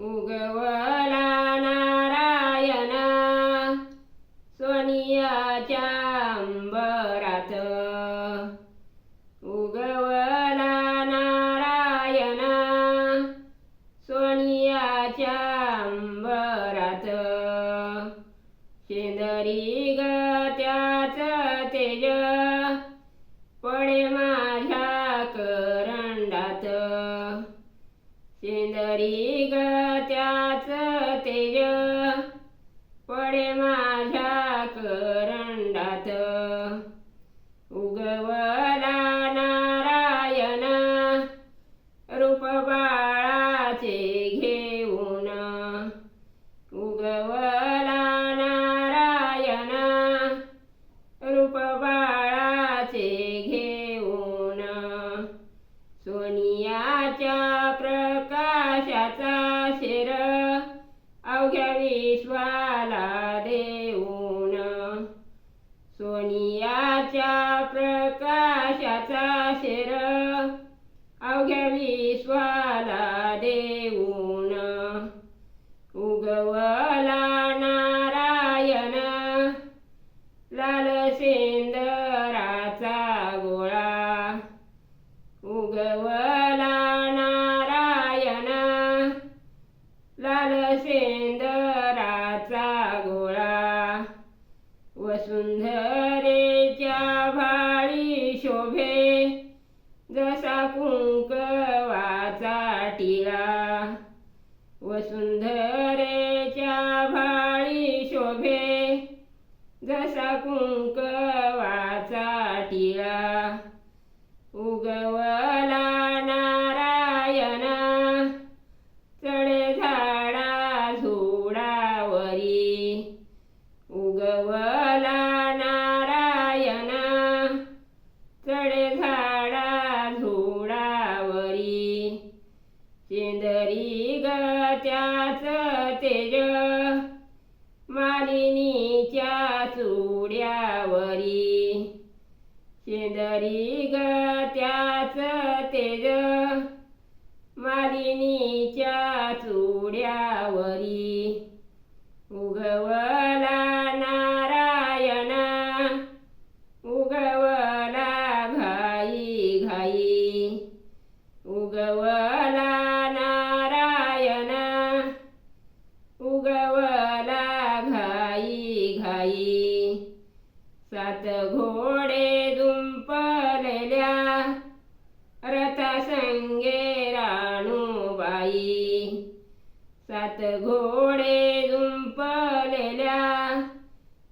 उगवला नारायण. सोनियाच्या अंबरात. उगवला नारायण. सोनियाच्या अंबरात. शेंदरी पडे माझ्या करंडात. उगवला नारायण रूप बाळाचे घेऊन. उगवला नारायण रूप बाळाचे घेऊन. सोनियाच्या प्रकाशाचा शिर सोनियाच्या प्रकाशाचा शेर. अवघ्या विश्वाला देऊन उगवला नारायण. लाल सेंदराचा गोळा. उगवला नारायण. लाल सेंदराचा गोळा. वसुंधरा कुंकवाचा टिळा वसुंधरेच्या भाळी शोभे जसा कुंक त्याच तेज. मालिनीच्या चुड्यावरी. शेंदरी ग त्याच तेज. मालिनीच्या चुड्यावरी. उगव घाई. सात घोडे दुंपलेल्या रथासंगे राणूबाई. सात घोडे दुंपलेल्या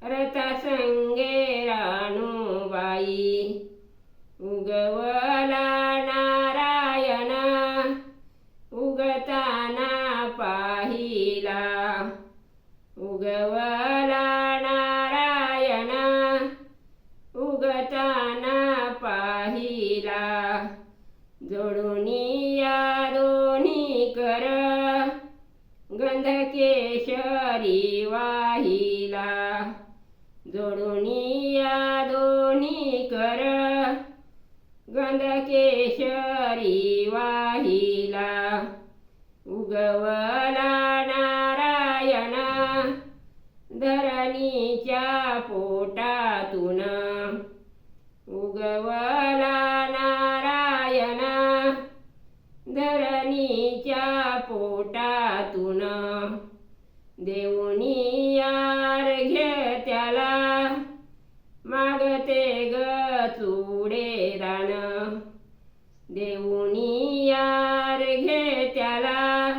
रथासंगे राणूबाई. उगवला नारायण उगताना पाहिला. उगवला शरी वाहिला जोडुनी या दोन्ही कर. गंधकेशरी वाहिला उगवला नारायण. धरणीच्या पोटातून. उगवला नारायण. धरणीच्या पोटातून. देऊनी यार घे त्याला. मागते ग चुडे दान. देऊनी यार घे त्याला.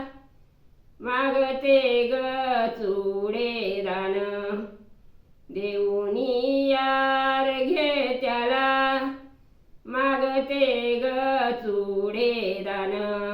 मागते ग चुडे दान. देऊनी यार घे त्याला. मागते ग चुडे दान.